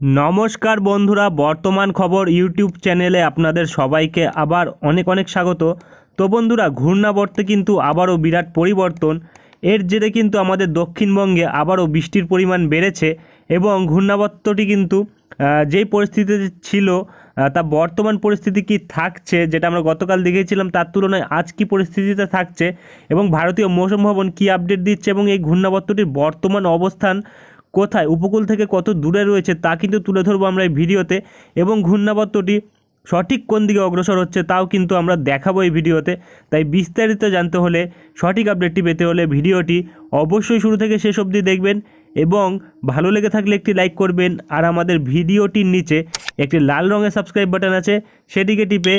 নমস্কার বন্ধুরা, বর্তমান খবর ইউটিউব চ্যানেলে আপনাদের সবাইকে আবার অনেক অনেক স্বাগত। তো বন্ধুরা, ঘূর্ণাবর্তে কিন্তু আবারও বিরাট পরিবর্তন। এর জেরে কিন্তু আমাদের দক্ষিণবঙ্গে আবারও বৃষ্টির পরিমাণ বেড়েছে এবং ঘূর্ণাবর্তটি কিন্তু যেই পরিস্থিতিতে ছিল তা বর্তমান পরিস্থিতি কি থাকছে, যেটা আমরা গতকাল দেখেছিলাম, তার তুলনায় আজ কি পরিস্থিতিতে থাকছে এবং ভারতীয় মৌসুম ভবন কী আপডেট দিচ্ছে এবং এই ঘূর্ণাবর্তটির বর্তমান অবস্থান কোথায়, উপকূল থেকে কত দূরে রয়েছে তা কিন্তু তুলে ধরবো আমরা এই ভিডিওতে এবং ঘূর্ণাবর্তটি সঠিক কোন দিকে অগ্রসর হচ্ছে তাও কিন্তু আমরা দেখাবো এই ভিডিওতে। তাই বিস্তারিত জানতে হলে সঠিক আপডেটটি পেতে হলে ভিডিওটি অবশ্যই শুরু থেকে শেষ অবধি দেখবেন এবং ভালো লেগে থাকলে একটি লাইক করবেন আর আমাদের ভিডিওটির নিচে একটি লাল রঙের সাবস্ক্রাইব বাটন আছে, সেটিকে টিপে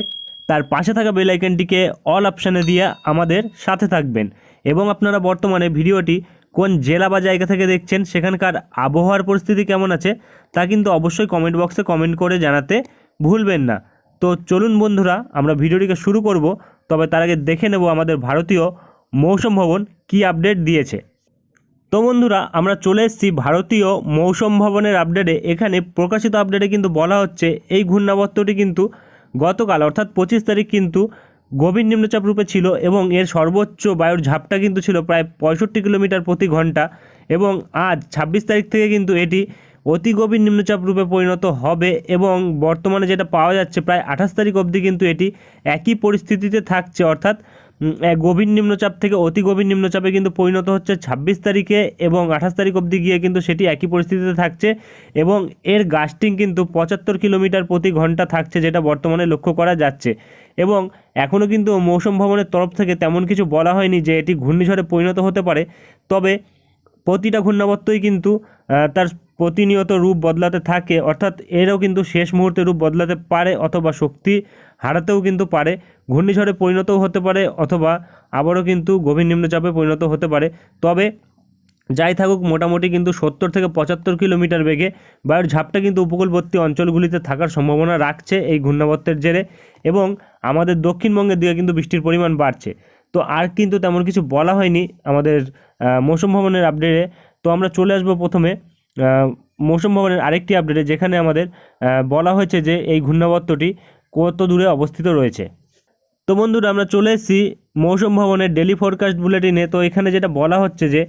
তার পাশে থাকা বেল আইকনটিকে অল অপশানে দিয়ে আমাদের সাথে থাকবেন। এবং আপনারা বর্তমানে ভিডিওটি কোন জেলা বা জায়গা থেকে দেখছেন, সেখানকার আবহাওয়ার পরিস্থিতি কেমন আছে, তা কিন্তু অবশ্যই কমেন্ট বক্সে কমেন্ট করে জানাতে ভুলবেন না। তো চলুন বন্ধুরা, আমরা ভিডিওটিকে শুরু করব, তবে তার আগে দেখে নেব আমাদের ভারতীয় মৌসুম ভবন কী আপডেট দিয়েছে। তো বন্ধুরা, আমরা চলে এসেছি ভারতীয় মৌসুম ভবনের আপডেটে এখানে প্রকাশিত আপডেটে কিন্তু বলা হচ্ছে, এই ঘূর্ণাবর্তটি কিন্তু গতকাল, অর্থাৎ পঁচিশ তারিখ কিন্তু গভীর নিম্নচাপ রূপে ছিল এবং এর সর্বোচ্চ বায়ুর ঝাপটা কিন্তু ছিল প্রায় পঁয়ষট্টি কিলোমিটার প্রতি ঘণ্টা এবং আজ ছাব্বিশ তারিখ থেকে কিন্তু এটি অতি গভীর নিম্নচাপ রূপে পরিণত হবে এবং বর্তমানে যেটা পাওয়া যাচ্ছে প্রায় আঠাশ তারিখ অবধি কিন্তু এটি একই পরিস্থিতিতে থাকছে। অর্থাৎ গভীর নিম্নচাপ থেকে অতি গভীর নিম্নচাপে কিন্তু পরিণত হচ্ছে ছাব্বিশ তারিখে এবং আঠাশ তারিখ অবধি গিয়ে কিন্তু সেটি একই পরিস্থিতিতে থাকছে এবং এর গাস্টিং কিন্তু পঁচাত্তর কিলোমিটার প্রতি ঘণ্টা থাকছে যেটা বর্তমানে লক্ষ্য করা যাচ্ছে। এবং এখনও কিন্তু মৌসুম ভবনের তরফ থেকে তেমন কিছু বলা হয়নি যে এটি ঘূর্ণিঝড়ে পরিণত হতে পারে। তবে প্রতিটা ঘূর্ণাবর্তই কিন্তু তার প্রতিনিয়ত রূপ বদলাতে থাকে। অর্থাৎ এরও কিন্তু শেষ মুহূর্তে রূপ বদলাতে পারে অথবা শক্তি হারাতেও কিন্তু পারে, ঘূর্ণিঝড়ে পরিণতও হতে পারে অথবা আবারও কিন্তু গভীর নিম্নচাপে পরিণত হতে পারে। তবে যাই থাকুক, মোটামুটি কিন্তু সত্তর থেকে পঁচাত্তর কিলোমিটার বেগে বায়ুর ঝাপটা কিন্তু উপকূলবর্তী অঞ্চলগুলিতে থাকার সম্ভাবনা রাখছে এই ঘূর্ণাবর্তের জেরে এবং আমাদের দক্ষিণবঙ্গের দিকে কিন্তু বৃষ্টির পরিমাণ বাড়ছে। তো আর কিন্তু তেমন কিছু বলা হয়নি আমাদের মৌসুম ভবনের আপডেটে তো আমরা চলে আসব প্রথমে মৌসুম ভবনের আরেকটি আপডেটে যেখানে আমাদের বলা হয়েছে যে এই ঘূর্ণাবর্তটি কত দূরে অবস্থিত রয়েছে। তো বন্ধুরা, আমরা চলে এসেছি মৌসুম ভবনের ডেলি ফোরকাস্ট বুলেটিনে তো এখানে যেটা বলা হচ্ছে যে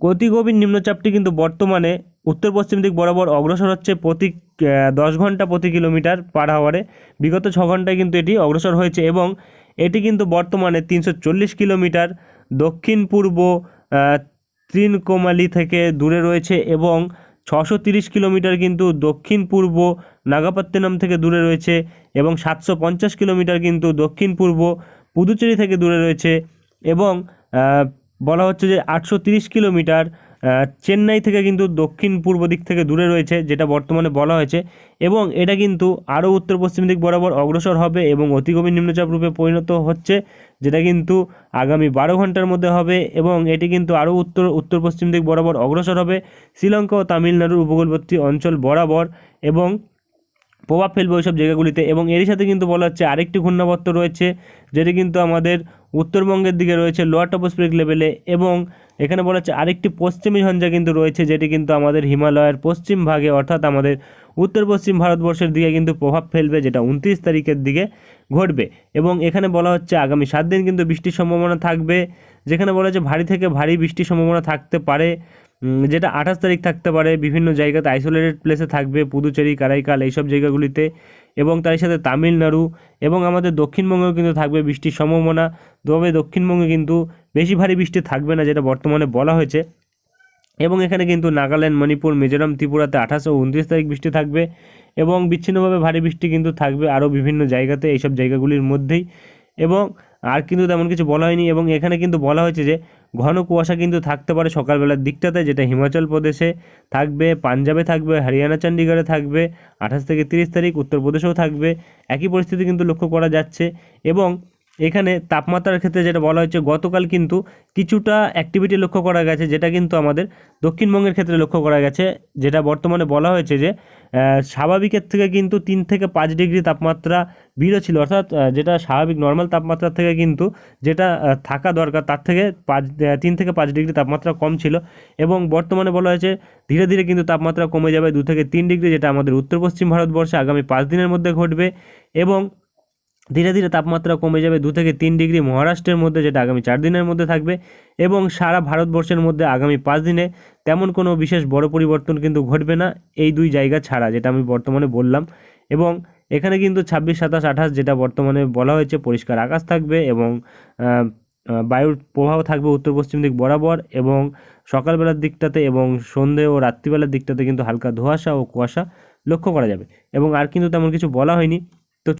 গতি গভীর নিম্নচাপটি কিন্তু বর্তমানে উত্তর পশ্চিম দিক বরাবর অগ্রসর হচ্ছে প্রতি দশ ঘণ্টা প্রতি কিলোমিটার পার হাওয়ারে বিগত ছ ঘন্টায় কিন্তু এটি অগ্রসর হয়েছে এবং এটি কিন্তু বর্তমানে তিনশো চল্লিশ কিলোমিটার দক্ষিণ পূর্ব ত্রিনকোমালি থেকে দূরে রয়েছে এবং ছশো তিরিশ কিলোমিটার কিন্তু দক্ষিণ পূর্ব নাগাপত্তিনম থেকে দূরে রয়েছে এবং সাতশো পঞ্চাশ কিলোমিটার কিন্তু দক্ষিণ পূর্ব পুদুচেরি থেকে দূরে রয়েছে এবং বলা হচ্ছে যে আটশো তিরিশ কিলোমিটার চেন্নাই থেকে কিন্তু দক্ষিণ পূর্ব দিক থেকে দূরে রয়েছে, যেটা বর্তমানে বলা হয়েছে। এবং এটা কিন্তু আরও উত্তর পশ্চিম দিক বরাবর অগ্রসর হবে এবং অতি গভীর নিম্নচাপ রূপে পরিণত হচ্ছে, যেটা কিন্তু আগামী বারো ঘণ্টার মধ্যে হবে এবং এটি কিন্তু আরও উত্তর উত্তর পশ্চিম দিক বরাবর অগ্রসর হবে। শ্রীলঙ্কা ও তামিলনাড়ুর উপকূলবর্তী অঞ্চল বরাবর এবং প্রভাব ফেলবে ওইসব জায়গাগুলিতে। এবং এরই সাথে কিন্তু বলা হচ্ছে আরেকটি ঘূর্ণাবর্ত রয়েছে, যেটি কিন্তু আমাদের উত্তরবঙ্গের দিকে রয়েছে লোয়ার টপোস্ফিরিক লেভেলে এবং এখানে বলা হচ্ছে আরেকটি পশ্চিমী ঝঞ্ঝা কিন্তু রয়েছে, যেটি কিন্তু আমাদের হিমালয়ের পশ্চিম ভাগে অর্থাৎ আমাদের উত্তর পশ্চিম ভারতবর্ষের দিকে কিন্তু প্রভাব ফেলবে, যেটা উনত্রিশ তারিখের দিকে ঘটবে। এবং এখানে বলা হচ্ছে আগামী সাত দিন কিন্তু বৃষ্টির সম্ভাবনা থাকবে, যেখানে বলা হচ্ছে ভারী থেকে ভারী বৃষ্টির সম্ভাবনা থাকতে পারে যেটা আঠাশ তারিখ থাকতে পারে। বিভিন্ন জায়গাতে আইসোলেটেড প্লেসে থাকবে, পুদুচেরি, কারাইকাল, এইসব জায়গাগুলিতে এবং তার সাথে তামিলনাড়ু এবং আমাদের দক্ষিণবঙ্গেও কিন্তু থাকবে বৃষ্টির সম্ভাবনা। তবে দক্ষিণবঙ্গে কিন্তু বেশি ভারী বৃষ্টি থাকবে না, যেটা বর্তমানে বলা হয়েছে। এবং এখানে কিন্তু নাগাল্যান্ড, মণিপুর, মিজোরাম, ত্রিপুরাতে আঠাশ ও উনত্রিশ তারিখ বৃষ্টি থাকবে এবং বিচ্ছিন্নভাবে ভারী বৃষ্টি কিন্তু থাকবে আরও বিভিন্ন জায়গাতে, এইসব জায়গাগুলির মধ্যেই। এবং আর কিন্তু তেমন কিছু বলা হয়নি এবং এখানে কিন্তু বলা হয়েছে যে ঘন কুয়াশা কিন্তু থাকতে পারে সকালবেলার দিকটাতে, যেটা হিমাচল প্রদেশে থাকবে, পাঞ্জাবে থাকবে, হরিয়ানা চণ্ডীগড়ে থাকবে, আঠাশ থেকে তিরিশ তারিখ উত্তরপ্রদেশেও থাকবে। একই পরিস্থিতি কিন্তু লক্ষ্য করা যাচ্ছে এবং এখানে তাপমাত্রার ক্ষেত্রে যেটা বলা হয়েছে, গতকাল কিন্তু কিছুটা অ্যাক্টিভিটি লক্ষ্য করা গেছে, যেটা কিন্তু আমাদের দক্ষিণবঙ্গের ক্ষেত্রে লক্ষ্য করা গেছে। যেটা বর্তমানে বলা হয়েছে যে স্বাভাবিকের থেকে কিন্তু তিন থেকে পাঁচ ডিগ্রি তাপমাত্রা বেড়ে ছিল। অর্থাৎ যেটা স্বাভাবিক নর্মাল তাপমাত্রা থেকে কিন্তু যেটা থাকা দরকার, তার থেকে পাঁচ তিন থেকে পাঁচ ডিগ্রি তাপমাত্রা কম ছিল। এবং বর্তমানে বলা হয়েছে, ধীরে ধীরে কিন্তু তাপমাত্রা কমে যাবে দু থেকে তিন ডিগ্রি, যেটা আমাদের উত্তর পশ্চিম ভারতবর্ষে আগামী পাঁচ দিনের মধ্যে ঘটবে। এবং ধীরে ধীরে তাপমাত্রা কমে যাবে দু থেকে তিন ডিগ্রি মহারাষ্ট্রের মধ্যে, যেটা আগামী চার দিনের মধ্যে থাকবে, এবং সারা ভারতবর্ষের মধ্যে আগামী পাঁচ দিনে তেমন কোনো বিশেষ বড় পরিবর্তন কিন্তু ঘটবে না এই দুই জায়গা ছাড়া, যেটা আমি বর্তমানে বললাম। এবং এখানে কিন্তু ছাব্বিশ, সাতাশ, আঠাশ, যেটা বর্তমানে বলা হয়েছে, পরিষ্কার আকাশ থাকবে এবং বায়ুর প্রবাহ থাকবে উত্তর পশ্চিম দিক বরাবর, এবং সকালবেলার দিকটাতে এবং সন্ধে ও রাত্রিবেলার দিকটাতে কিন্তু হালকা ধোঁয়াশা ও কুয়াশা লক্ষ্য করা যাবে। এবং আর কিন্তু তেমন কিছু বলা হয়নি।